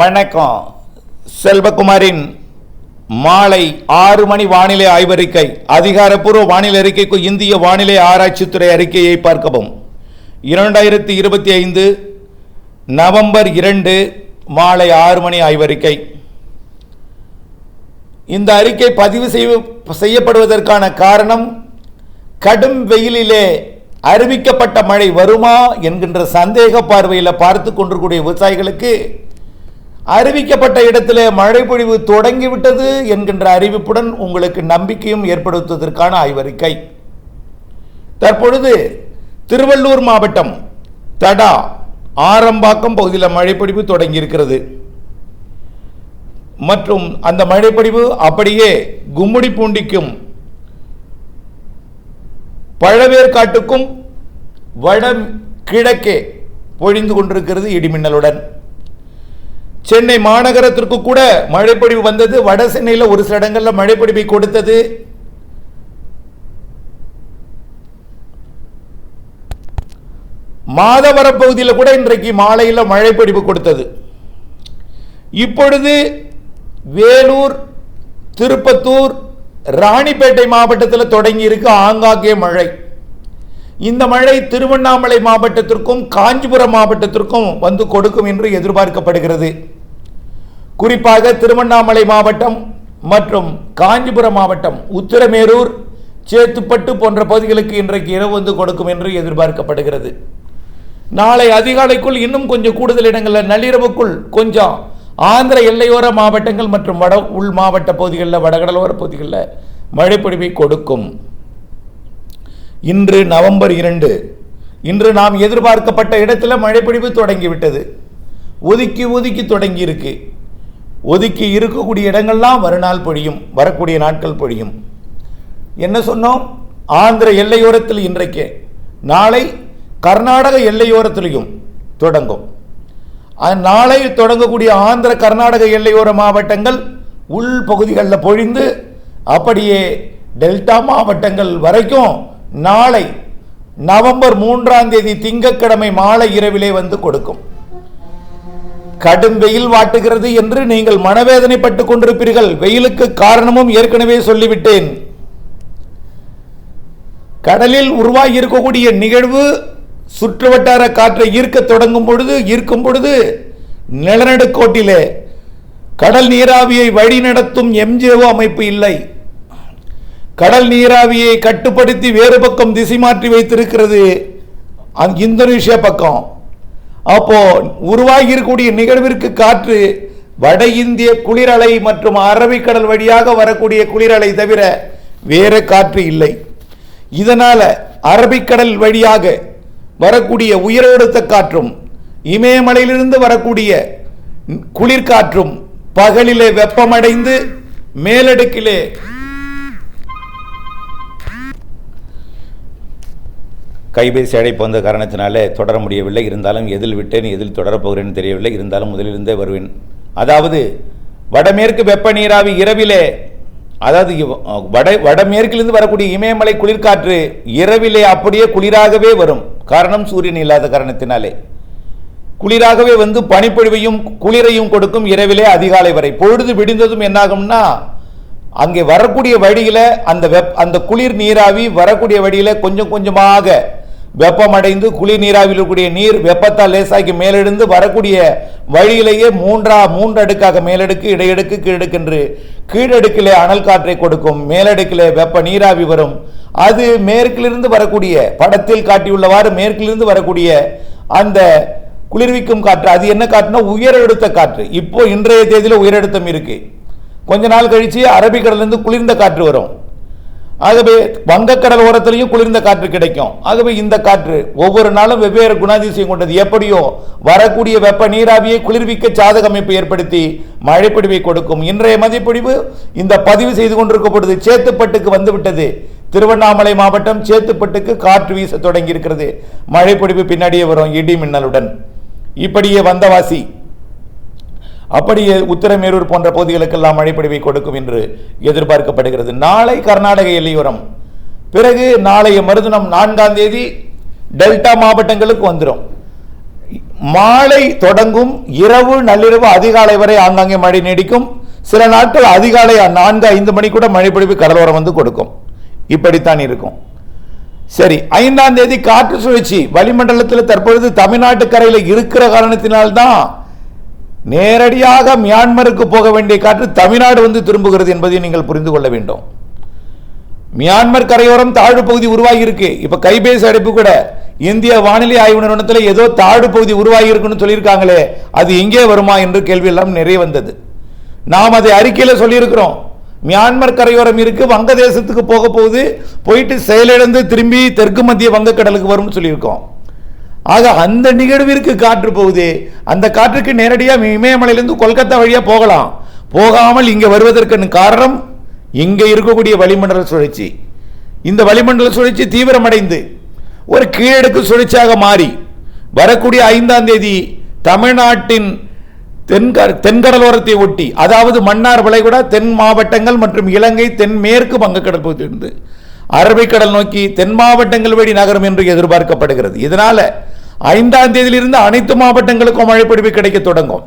வணக்கம். செல்வகுமாரின் மாலை ஆறு மணி வானிலை ஆய்வறிக்கை அதிகாரப்பூர்வ வானிலை அறிக்கைக்கு இந்திய வானிலை ஆராய்ச்சித்துறை அறிக்கையை பார்க்கவும். இரண்டாயிரத்தி இருபத்தி ஐந்து நவம்பர் இரண்டு மாலை ஆறு மணி ஆய்வறிக்கை இந்த அறிக்கை பதிவு செய்ய செய்யப்படுவதற்கான காரணம் கடும் வெயிலிலே அறிவிக்கப்பட்ட மழை வருமா என்கின்ற சந்தேக பார்வையில் பார்த்து கொண்டிருக்கூடிய விவசாயிகளுக்கு அறிவிக்கப்பட்ட இடத்திலே மழை பொழிவு தொடங்கிவிட்டது என்கின்ற அறிவிப்புடன் உங்களுக்கு நம்பிக்கையும் ஏற்படுத்துவதற்கான ஆய்வறிக்கை. தற்பொழுது திருவள்ளூர் மாவட்டம் தடா ஆரம்பாக்கம் பகுதியில் மழைப்பொழிவு தொடங்கியிருக்கிறது. மற்றும் அந்த மழைப்பொழிவு அப்படியே கும்முடி பூண்டிக்கும் பழவேற்காட்டுக்கும் வட கிழக்கே பொழிந்து கொண்டிருக்கிறது இடிமின்னலுடன். சென்னை மாநகரத்திற்கு கூட மழைப்பொழிவு வந்தது. வட சென்னையில் ஒரு சில இடங்களில் மழைப்பொழிவை கொடுத்தது. மாதவரம் பகுதியில் கூட இன்றைக்கு மாலையில் மழைப்பொழிவு கொடுத்தது. இப்பொழுது வேலூர் திருப்பத்தூர் ராணிப்பேட்டை மாவட்டத்தில் தொடங்கி இருக்கு ஆங்காங்கே மழை. இந்த மழை திருவண்ணாமலை மாவட்டத்திற்கும் காஞ்சிபுரம் மாவட்டத்திற்கும் வந்து கொடுக்கும் என்று எதிர்பார்க்கப்படுகிறது. குறிப்பாக திருவண்ணாமலை மாவட்டம் மற்றும் காஞ்சிபுரம் மாவட்டம் உத்திரமேரூர் சேத்துப்பட்டு போன்ற பகுதிகளுக்கு இன்றைக்கு இரவு வந்து கொடுக்கும் என்று எதிர்பார்க்கப்படுகிறது. நாளை அதிகாலைக்குள் இன்னும் கொஞ்சம் கூடுதல் இடங்களில் நள்ளிரவுக்குள் கொஞ்சம் ஆந்திர எல்லையோர மாவட்டங்கள் மற்றும் வட உள் மாவட்ட பகுதிகளில் வடகடலோர பகுதிகளில் மழைப்பொழிவை கொடுக்கும். இன்று நவம்பர் இரண்டு. இன்று நாம் எதிர்பார்க்கப்பட்ட இடத்துல மழைப்பொழிவு தொடங்கிவிட்டது. ஒதுக்கி ஒதுக்கி தொடங்கி இருக்கு ஒதுக்கி இருக்கக்கூடிய இடங்கள்லாம் மறுநாள் பொழியும் வரக்கூடிய நாட்கள் பொழியும். என்ன சொன்னோம்? ஆந்திர எல்லையோரத்தில் இன்றைக்கு நாளை கர்நாடக எல்லையோரத்திலையும் தொடங்கும். நாளை தொடங்கக்கூடிய ஆந்திர கர்நாடக எல்லையோர மாவட்டங்கள் உள் பகுதிகளில் பொழிந்து அப்படியே டெல்டா மாவட்டங்கள் வரைக்கும் நாளை நவம்பர் மூன்றாம் தேதி திங்கக்கிழமை மாலை இரவிலே வந்து கொடுக்கும். கடும் வெயில் வாட்டுகிறது என்று நீங்கள் மனவேதனைப்பட்டுக் கொண்டிருப்பீர்கள். வெயிலுக்கு காரணமும் ஏற்கனவே சொல்லிவிட்டேன். கடலில் உருவாகி இருக்கக்கூடிய நிகழ்வு சுற்றுவட்டார காற்றை ஈர்க்க தொடங்கும் பொழுது ஈர்க்கும் பொழுது நிலநடுக்கோட்டிலே கடல் நீராவியை வழிநடத்தும் எம்ஜிஓ அமைப்பு இல்லை. கடல் நீராவியை கட்டுப்படுத்தி வேறு பக்கம் திசை மாற்றி வைத்திருக்கிறது. இந்தோனேஷியா பக்கம். அப்போ உருவாகி இருக்கக்கூடிய நிகழ்விற்கு காற்று வட இந்திய குளிரலை மற்றும் அரபிக்கடல் வழியாக வரக்கூடிய குளிரலை தவிர வேறு காற்று இல்லை. இதனால் அரபிக்கடல் வழியாக வரக்கூடிய உயரழுத்த காற்றும் இமயமலையிலிருந்து வரக்கூடிய குளிர்காற்றும் பகலிலே வெப்பமடைந்து மேலடுக்கிலே கைபேசி அழைப்பு வந்த காரணத்தினாலே தொடர முடியவில்லை. இருந்தாலும் எதில் விட்டேன் எதில் தொடரப் போகிறேன்னு தெரியவில்லை. இருந்தாலும் முதலிலிருந்தே வருவேன். அதாவது வடமேற்கு வெப்ப நீராவி இரவிலே அதாவது வட வடமேற்கிலிருந்து வரக்கூடிய இமயமலை குளிர்காற்று இரவிலே அப்படியே குளிராகவே வரும். காரணம் சூரியன் இல்லாத காரணத்தினாலே. குளிராகவே வந்து பனிப்பொழிவையும் குளிரையும் கொடுக்கும் இரவிலே அதிகாலை வரை. பொழுது விடிந்ததும் என்னாகும்னா அங்கே வரக்கூடிய வழியில் அந்த வெப் அந்த குளிர் நீராவி வரக்கூடிய வழியில் கொஞ்சம் கொஞ்சமாக வெப்பமடைந்து குளிர் நீராவில் இருக்கக்கூடிய நீர் வெப்பத்தால் லேசாக்கி மேலெழுந்து வரக்கூடிய வழியிலேயே மூன்றா மூன்று அடுக்காக மேலடுக்கு இடையடுக்கு கீழடுக்கு என்று கீழடுக்கிலே அனல் காற்றை கொடுக்கும். மேலடுக்கிலே வெப்ப நீராவி வரும். அது மேற்கிலிருந்து வரக்கூடிய படத்தில் காட்டியுள்ளவாறு மேற்கிலிருந்து வரக்கூடிய அந்த குளிர்விக்கும் காற்று. அது என்ன காற்றுனா உயரழுத்த காற்று. இப்போ இன்றைய தேதியில் உயரழுத்தம் இருக்கு. கொஞ்ச நாள் கழிச்சு அரபிக்கடலிருந்து குளிர்ந்த காற்று வரும். ஆகவே வங்கக்கடல் ஓரத்திலையும் குளிர்ந்த காற்று கிடைக்கும். ஆகவே இந்த காற்று ஒவ்வொரு நாளும் வெவ்வேறு குணாதிசயம் கொண்டது. எப்படியோ வரக்கூடிய வெப்ப நீராவியை குளிர்விக்க சாதக அமைப்பு ஏற்படுத்தி மழைப்பிடிவை கொடுக்கும். இன்றைய மதிப்பிடிவு இந்த பதிவு செய்து கொண்டிருக்கப்படுது சேத்துப்பட்டுக்கு வந்துவிட்டது. திருவண்ணாமலை மாவட்டம் சேத்துப்பட்டுக்கு காற்று வீச தொடங்கி இருக்கிறது மழைப்பொழிவு பின்னாடியே வரும் இடி மின்னலுடன். இப்படியே வந்தவாசி அப்படியே உத்தரமேரூர் போன்ற பகுதிகளுக்கெல்லாம் மழைப்பொழிவை கொடுக்கும் என்று எதிர்பார்க்கப்படுகிறது. நாளை கர்நாடக எல்லையோரம். பிறகு நாளைய மறுதினம் நான்காம் தேதி டெல்டா மாவட்டங்களுக்கு வந்துடும் மாலை தொடங்கும் இரவு நள்ளிரவு அதிகாலை வரை ஆங்காங்கே மழை நீடிக்கும். சில நாட்கள் அதிகாலை நான்கு ஐந்து மணி கூட மழைப்பொழிவு கடலோரம் வந்து கொடுக்கும். இப்படித்தான் இருக்கும். சரி ஐந்தாம் தேதி காற்று சுழற்சி. வளிமண்டலத்தில் தற்பொழுது தமிழ்நாட்டு கரையில் இருக்கிற காரணத்தினால்தான் நேரடியாக மியான்மருக்கு போக வேண்டிய காற்று தமிழ்நாடு வந்து திரும்புகிறது என்பதை நீங்கள் புரிந்து கொள்ள வேண்டும். மியான்மர் கரையோரம் தாழ்வு பகுதி உருவாகி இருக்கு இப்ப கைபேசி அடைப்பு கூட இந்திய வானிலை ஆய்வு நிறுவனத்தில் ஏதோ தாழ்வு பகுதி உருவாகி இருக்குன்னு சொல்லியிருக்காங்களே அது எங்கே வருமா என்று கேள்வி எல்லாம் நிறைய வந்தது. நாம் அதை அறிக்கையில் சொல்லியிருக்கிறோம். மியான்மர் கரையோரம் இருக்கு வங்கதேசத்துக்கு போக போகுது போயிட்டு செயலிழந்து திரும்பி தெற்கு மத்திய வங்கக்கடலுக்கு வரும்னு சொல்லியிருக்கோம். ஆக அந்த நிகழ்விற்கு காற்று போகுது. அந்த காற்றுக்கு நேரடியாக இமயமலையிலேருந்து கொல்கத்தா வழியாக போகலாம். போகாமல் இங்கே வருவதற்கு காரணம் இங்கே இருக்கக்கூடிய வளிமண்டல சுழற்சி. இந்த வளிமண்டல சுழற்சி தீவிரமடைந்து ஒரு கீழடுக்கு சுழற்சியாக மாறி வரக்கூடிய ஐந்தாம் தேதி தமிழ்நாட்டின் தென்கர் தென்கடலோரத்தை ஒட்டி அதாவது மன்னார் வளைகுடா தென் மாவட்டங்கள் மற்றும் இலங்கை தென்மேற்கு வங்கக்கடல் பகுதியிலிருந்து அரபிக்கடல் நோக்கி தென் மாவட்டங்கள் வழி நகரும் என்று எதிர்பார்க்கப்படுகிறது. இதனால் ஐந்தாம் தேதியிலிருந்து அனைத்து மாவட்டங்களுக்கும் மழைப்பொழிவு கிடைக்க தொடங்கும்.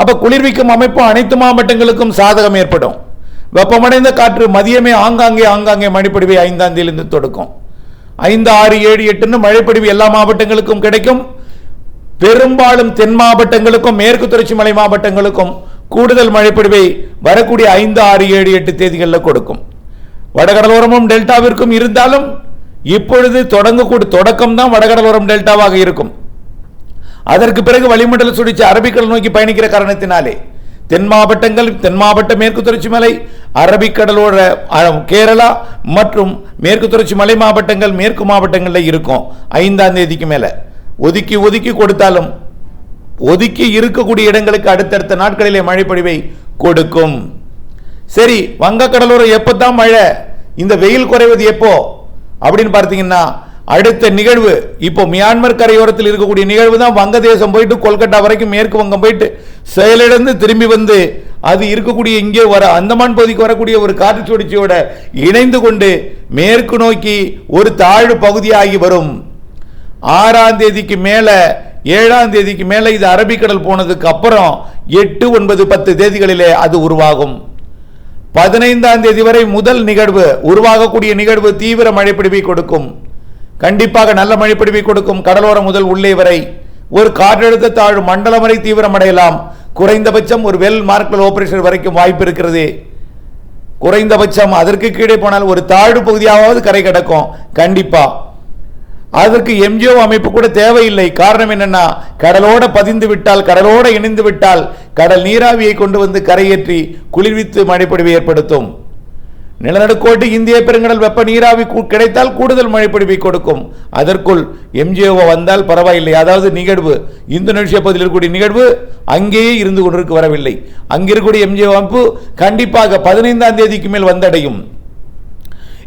அப்போ குளிர்விக்கும் அமைப்பு அனைத்து மாவட்டங்களுக்கும் சாதகம் ஏற்படும். வெப்பமடைந்த காற்று மதியமே ஆங்காங்கே ஆங்காங்கே மழைப்பொழிவை ஐந்தாம் தேதியிலிருந்து தொடக்கும். ஐந்து ஆறு ஏழு எட்டுன்னு மழைப்பொழிவு எல்லா மாவட்டங்களுக்கும் கிடைக்கும். பெரும்பாலும் தென் மாவட்டங்களுக்கும் மேற்கு தொடர்ச்சி மலை மாவட்டங்களுக்கும் கூடுதல் மழைப்பொழிவை வரக்கூடிய ஐந்து ஆறு ஏழு எட்டு தேதிகளில் கொடுக்கும். வடகடலோரமும் டெல்டாவிற்கும் இருந்தாலும் இப்பொழுது தொடங்கக்கூடிய தொடக்கம் தான் வடகடலோரம் டெல்டாவாக இருக்கும். அதற்கு பிறகு வளிமண்டல சுழற்சி அரபிக்கடல் நோக்கி பயணிக்கிற காரணத்தினாலே தென் மாவட்டங்கள் தென் மாவட்ட மேற்கு தொடர்ச்சி மலை அரபிக்கடலோட கேரளா மற்றும் மேற்கு தொடர்ச்சி மலை மாவட்டங்கள் மேற்கு மாவட்டங்களில் இருக்கும். ஐந்தாம் தேதிக்கு மேலே. ஒதுக்கி ஒதுக்கி கொடுத்தாலும் ஒதுக்கி இருக்கக்கூடிய இடங்களுக்கு அடுத்தடுத்த நாட்களிலே மழைப்பொழிவை கொடுக்கும். சரி வங்கக்கடலோரம் எப்பதான் மழை? இந்த வெயில் குறைவது எப்போ? அப்படின்னு பார்த்தீங்கன்னா அடுத்த நிகழ்வு இப்போ மியான்மர் கரையோரத்தில் இருக்கக்கூடிய நிகழ்வு தான் வங்கதேசம் போயிட்டு கொல்கட்டா வரைக்கும் மேற்கு வங்கம் போயிட்டு செயலிழந்து திரும்பி வந்து அது இருக்கக்கூடிய இங்கே வர அந்தமான் பகுதிக்கு வரக்கூடிய ஒரு காற்று சுழற்சியோட இணைந்து கொண்டு மேற்கு நோக்கி ஒரு தாழ்வு பகுதியாகி வரும். ஆறாம் தேதிக்கு மேலே ஏழாம் தேதிக்கு மேலே இது அரபிக்கடல் போனதுக்கு அப்புறம் எட்டு ஒன்பது பத்து தேதிகளிலே அது உருவாகும். பதினைந்தாம் தேதி வரை முதல் நிகழ்வு உருவாகக்கூடிய நிகழ்வு தீவிர மழைப்பிடிவை கொடுக்கும். கண்டிப்பாக நல்ல மழைப்பிடிவை கொடுக்கும் கடலோரம் முதல் உள்ளே வரை. ஒரு காற்றழுத்த தாழ்வு மண்டலம் வரை தீவிரமடையலாம். குறைந்தபட்சம் ஒரு வெல் மார்க்கல் ஆபரேஷன் வரைக்கும் வாய்ப்பு இருக்கிறது. குறைந்தபட்சம் அதற்கு கீழே போனால் ஒரு தாழ்வு பகுதியாவது கரை கிடக்கும். கண்டிப்பாக அதற்கு எம்ஜிஓ அமைப்பு கூட தேவையில்லை. காரணம் என்னன்னா கடலோட பதிந்து விட்டால் கடலோட இணைந்து விட்டால் கடல் நீராவியை கொண்டு வந்து கரையேற்றி குளிர்வித்து மழைப்பொழிவை ஏற்படுத்தும். நிலநடுக்கோட்டு இந்திய பெருங்கடல் வெப்ப நீராவி கிடைத்தால் கூடுதல் மழைப்பொழிவை கொடுக்கும். அதற்குள் எம்ஜிஓ வந்தால் பரவாயில்லை. அதாவது நிகழ்வு இந்தோனேஷியா பகுதியில் இருக்கக்கூடிய நிகழ்வு அங்கேயே இருந்து கொண்டிருக்கு வரவில்லை. அங்கிருக்கக்கூடிய எம்ஜிஓ அமைப்பு கண்டிப்பாக பதினைந்தாம் தேதிக்கு மேல் வந்தடையும்.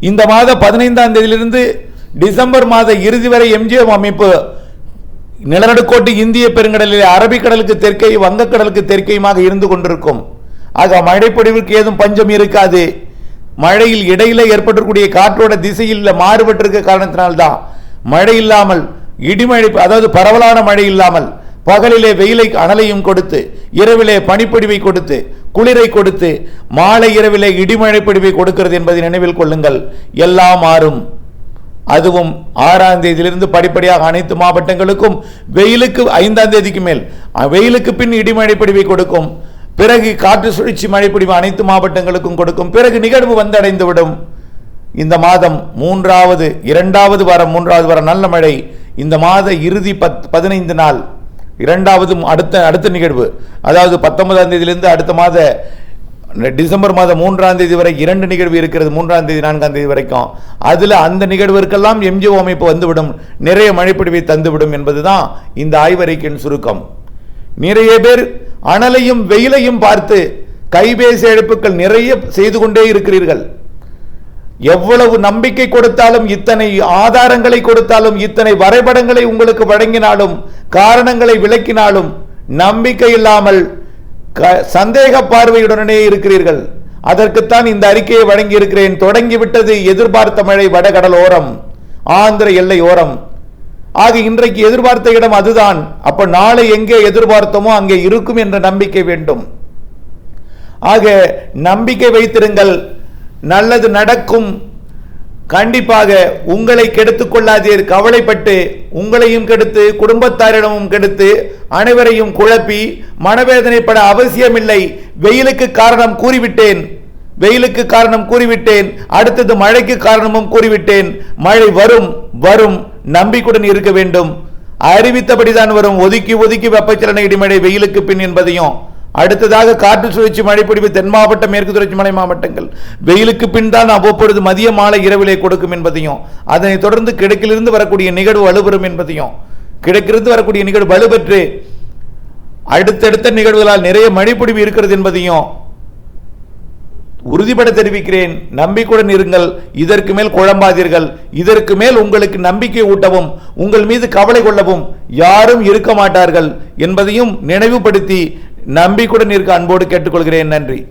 இந்த மாத பதினைந்தாம் தேதியிலிருந்து டிசம்பர் மாத இறுதி வரை எம்ஜிஎம் அமைப்பு நிலநடுக்கோட்டு இந்திய பெருங்கடலில் அரபிக்கடலுக்கு தெற்கே வங்கக்கடலுக்கு தெற்கையுமாக இருந்து கொண்டிருக்கும். ஆக மழைப்பொழிவுக்கு ஏதும் பஞ்சம் இருக்காது. மழையில் இடையில ஏற்பட்டிருக்கூடிய காற்றோட திசையில் மாறுபட்டிருக்க காரணத்தினால்தான் மழை இல்லாமல் இடிமழை அதாவது பரவலான மழை இல்லாமல் பகலிலே வெயிலை அனலையும் கொடுத்து இரவிலே பனிப்பொடிவை கொடுத்து குளிரை கொடுத்து மாலை இரவிலே இடிமழை பொடிவை கொடுக்கிறது என்பதை நினைவில் கொள்ளுங்கள். எல்லாம் மாறும். அதுவும் ஆறாம் தேதியிலிருந்து படிப்படியாக அனைத்து மாவட்டங்களுக்கும் வெயிலுக்கு ஐந்தாம் தேதிக்கு மேல் வெயிலுக்கு பின் இடிமழை பிடிவை கொடுக்கும். பிறகு காற்று சுழற்சி மழைப்பிடிவு அனைத்து மாவட்டங்களுக்கும் கொடுக்கும். பிறகு நிகழ்வு வந்தடைந்துவிடும். இந்த மாதம் மூன்றாவது இரண்டாவது வாரம் மூன்றாவது வாரம் நல்ல மழை. இந்த மாத இறுதி பத் பதினைந்து நாள். இரண்டாவது அடுத்த அடுத்த நிகழ்வு. அதாவது பத்தொன்பதாம் தேதியிலிருந்து அடுத்த மாத டிசம்பர் மாதம் மூன்றாம் தேதி வரை இரண்டு நிகழ்வு இருக்கிறது மூன்றாம் தேதி நான்காம் தேதி வரைக்கும். அதில் அந்த நிகழ்விற்கெல்லாம் எம்ஜிஓ அமைப்பு வந்துவிடும் நிறைய மழைப்பிடிவை தந்துவிடும் என்பதுதான் இந்த ஆய்வறிக்கையின் சுருக்கம். நிறைய பேர் அனலையும் வெயிலையும் பார்த்து கைபேசி அழைப்புகள் நிறைய செய்து கொண்டே இருக்கிறீர்கள். எவ்வளவு நம்பிக்கை கொடுத்தாலும் இத்தனை ஆதாரங்களை கொடுத்தாலும் இத்தனை வரைபடங்களை உங்களுக்கு வழங்கினாலும் காரணங்களை விளக்கினாலும் நம்பிக்கை இல்லாமல் சந்தேக பார்வையுடனே இருக்கிறீர்கள். அதற்குத்தான் இந்த அறிக்கையை வழங்கி இருக்கிறேன் தொடங்கிவிட்டது எதிர்பார்த்த மழை வடகடல் ஓரம் ஆந்திர எல்லை ஓரம். ஆக இன்றைக்கு எதிர்பார்த்த இடம் அதுதான். அப்ப நாளை எங்கே எதிர்பார்த்தோமோ அங்கே இருக்கும் என்ற நம்பிக்கை வேண்டும். ஆக நம்பிக்கை வைத்திருங்கள். நல்லது நடக்கும். கண்டிப்பாக உங்களை கெடுத்து கொள்ளாதீர். கவலைப்பட்டு உங்களையும் கெடுத்து குடும்பத்தாரிடமும் கெடுத்து அனைவரையும் குழப்பி மனவேதனைப்பட அவசியமில்லை. வெயிலுக்கு காரணம் கூறிவிட்டேன். வெயிலுக்கு காரணம் கூறிவிட்டேன். அடுத்தது மழைக்கு காரணமும் கூறிவிட்டேன். மழை வரும் வரும். நம்பிக்கையுடன் இருக்க வேண்டும். அறிவித்தபடிதான் வரும். ஒதுக்கி ஒதுக்கி வெப்பச்சலன இடிமழை வெயிலுக்கு பின் என்பதையும் அடுத்ததாக காற்று சுழற்சி மழைப்பொழிவு தென் மாவட்ட மேற்கு தொடர்ச்சி மலை மாவட்டங்கள். வெயிலுக்கு பின் தான் அவ்வப்பொழுது மதிய மாலை இரவிலே கொடுக்கும் என்பதையும் அதனைத் தொடர்ந்து கிழக்கிலிருந்து வரக்கூடிய நிகழ்வு வலுபெறும் என்பதையும் கிழக்கிலிருந்து வரக்கூடிய நிகழ்வு வலுப்பெற்று அடுத்தடுத்த நிகழ்வுகளால் நிறைய மழைப்பொழிவு இருக்கிறது என்பதையும் உறுதிபட தெரிவிக்கிறேன். நம்பிக்கையுடன் இருங்கள். இதற்கு மேல் குழம்பாதீர்கள். இதற்கு மேல் உங்களுக்கு நம்பிக்கை ஊட்டவும் உங்கள் மீது கவலை கொள்ளவும் யாரும் இருக்க மாட்டார்கள் என்பதையும் நினைவுபடுத்தி நம்பிக்கூட நிற்க அன்போடு கேட்டுக்கொள்கிறேன். நன்றி.